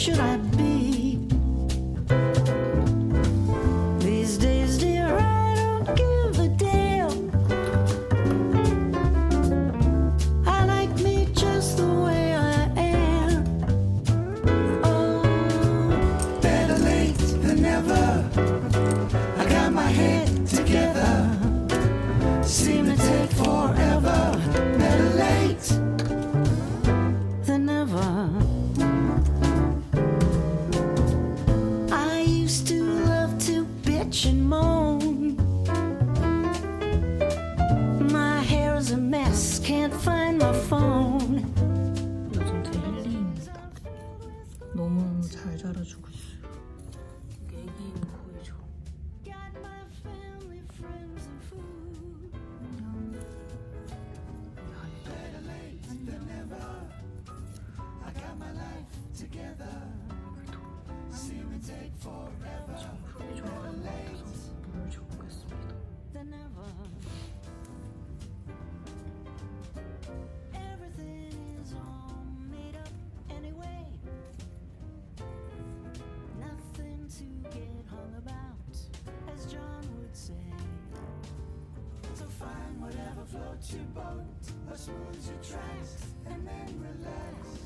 should I be? Floats your boat or smooths your tracks, and then relax.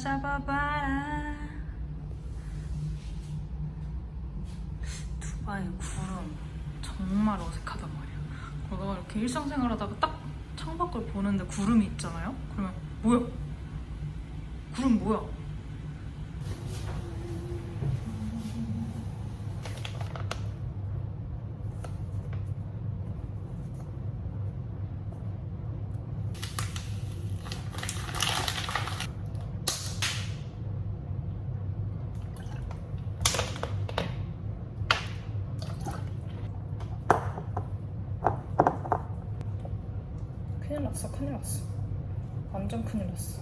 잡아봐라. 두바이 구름 정말 어색하단 말이야. 그러다가 이렇게 일상생활 하다가 딱 창밖을 보는데 구름이 있잖아요. 그러면 뭐야? 구름 뭐야? 완전 큰일 났어.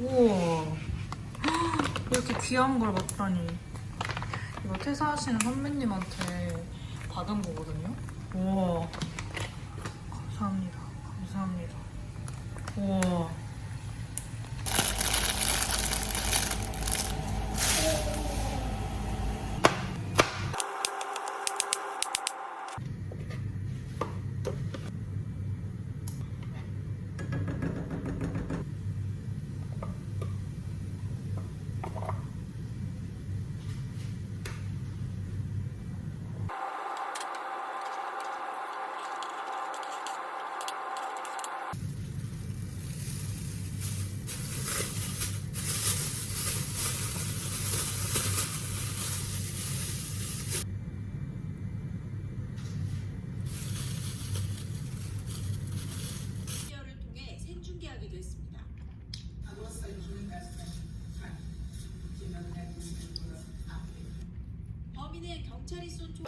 우와. 이렇게 귀한 걸 봤다니. 이거 퇴사하시는 선배님한테 받은 거거든요? 우와. 감사합니다. 감사합니다. 우와 미디어를 통해 생중계하기도 했습니다. 범인은 경찰이 쏜 총.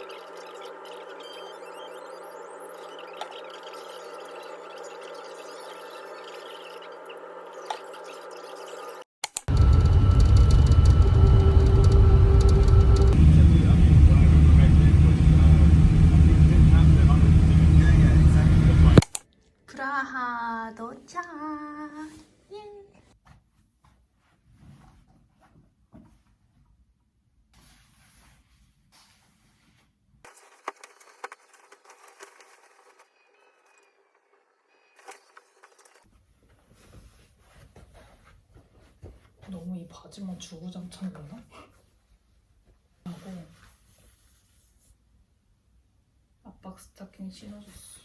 프라하 도착 너무 이 바지만 주구장창이나? 하고 압박 스타킹 신어줬어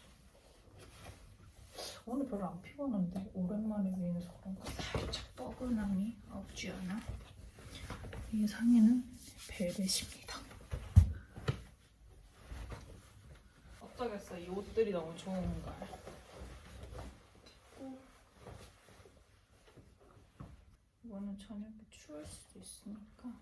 오늘 별로 안 피곤한데 오랜만에 위에서 그런가 살짝 뻐근함이 없지 않아? 이 상의는 벨벳입니다. 어쩌겠어 이 옷들이 너무 좋은 걸. 이거는 저녁에 추울 수도 있으니까.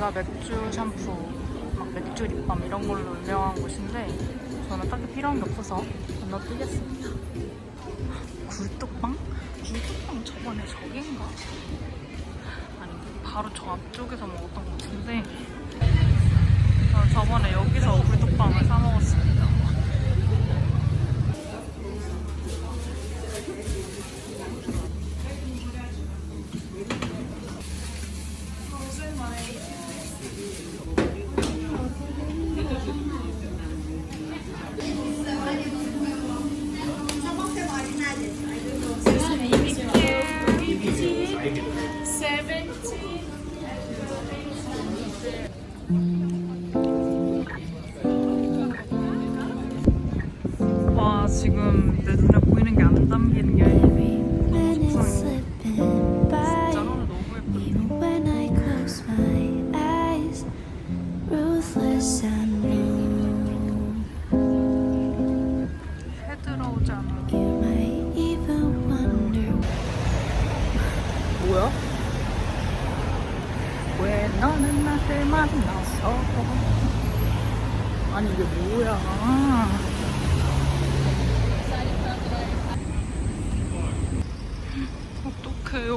여기가 맥주 샴푸, 막 맥주 립밤 이런 걸로 유명한 곳인데 저는 딱히 필요한 게 없어서 건너뛰겠습니다. 굴뚝빵? 굴뚝빵 저번에 저긴가? 아니 바로 저 앞쪽에서 먹었던 것 같은데 저는 저번에 여기서 굴뚝빵을 사 먹었습니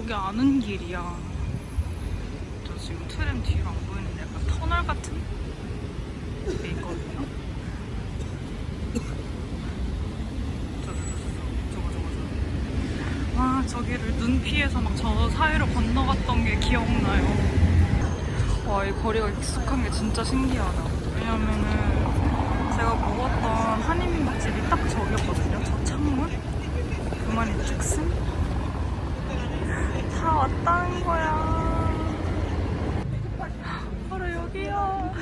여기 아는 길이야. 저 지금 트램 뒤로 안 보이는데 약간 터널 같은 게 있거든요. 저거 저거 저거. 와 저기를 눈 피해서 막 저 사이로 건너갔던 게 기억나요. 와 이 거리가 익숙한 게 진짜 신기하다. 왜냐면은 제가 먹었던 한인민 맛집이 딱 저기였거든요. 저 창문 그만이 즉슨 다 왔다는 거야. 바로 여기야.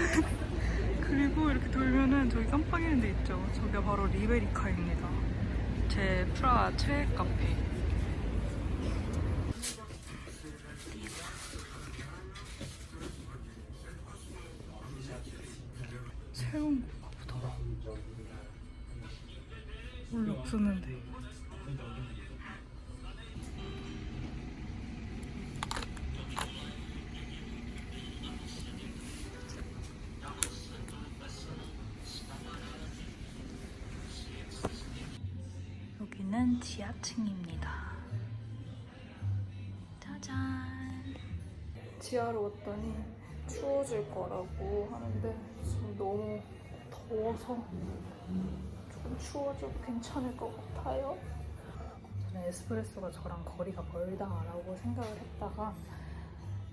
그리고 이렇게 돌면은 저기 깜빡이는 데 있죠. 저기가 바로 리베리카입니다. 제 프라 최애 카페. 새로운 건가 보다. 원래 없었는데. 지하층입니다. 짜잔. 지하로 왔더니 추워질 거라고 하는데 지금 너무 더워서 조금 추워져도 괜찮을 것 같아요. 저는 에스프레소가 저랑 거리가 멀다라고 생각을 했다가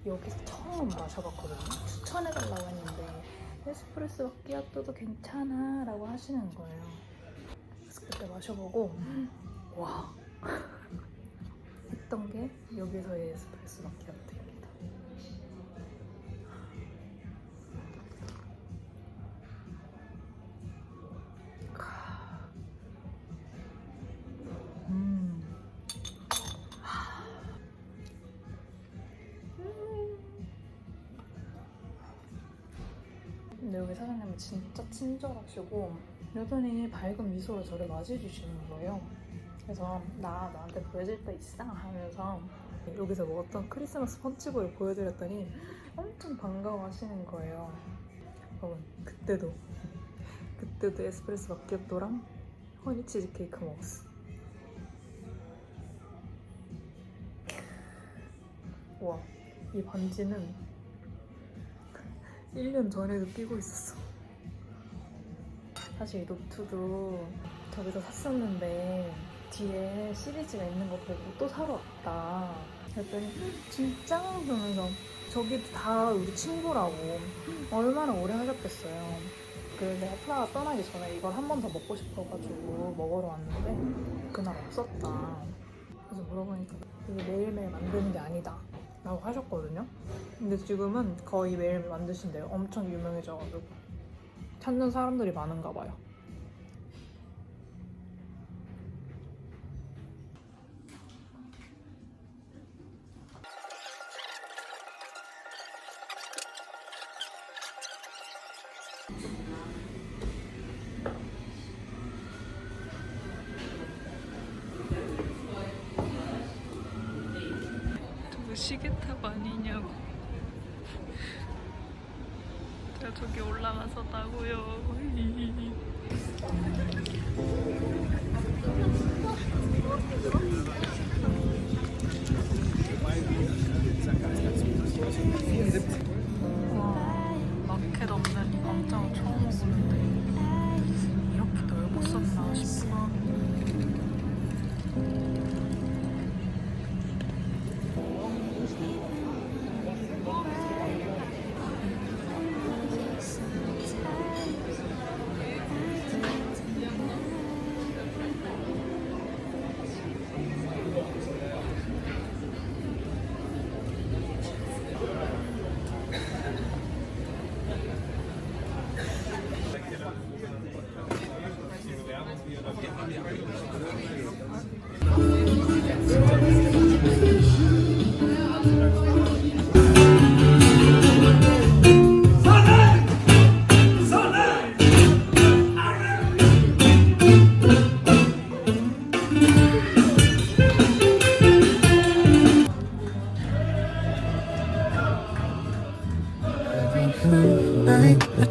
여기서 처음 마셔봤거든요. 추천해달라고 했는데 에스프레소 마끼아또도 괜찮아 라고 하시는 거예요. 그래서 그때 마셔보고 와 했던 게 여기서의 에스프레소 마키아토입니다. 음. 근데 여기 사장님은 진짜 친절하시고 여전히 밝은 미소로 저를 맞이해주시는 거예요. 그래서 나 나한테 보여줄 거 있어 하면서 여기서 먹었던 크리스마스 펀치볼을 보여드렸더니 엄청 반가워하시는 거예요. 여러분 그때도 그때도 에스프레소 마키아토랑 허니 치즈 케이크 먹었어. 와, 이 반지는 1년 전에도 끼고 있었어. 사실 이 노트도 저기서 샀었는데 뒤에 시리즈가 있는 거 보고 또 사러 왔다. 그랬더니 진짜? 그러면서 저기도 다 우리 친구라고 얼마나 오래 하셨겠어요. 그래서 내가 프라하 떠나기 전에 이걸 한 번 더 먹고 싶어가지고 먹으러 왔는데 그날 없었다. 그래서 물어보니까 이게 매일매일 만드는 게 아니다. 라고 하셨거든요. 근데 지금은 거의 매일 만드신대요. 엄청 유명해져가지고. 찾는 사람들이 많은가 봐요. 나고요. 와, 마켓 없는 광장 처음 오는데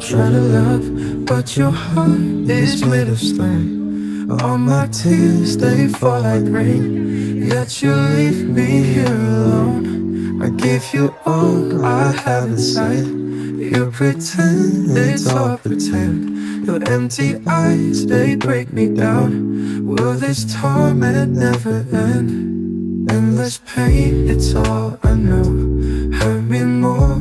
try to love, but your heart is made of stone. All my tears they fall like rain, yet you leave me here alone. I give you all I have inside. You pretend it's all pretend. Your empty eyes they break me down. Will this torment never end? Endless pain, it's all I know. Hurt me more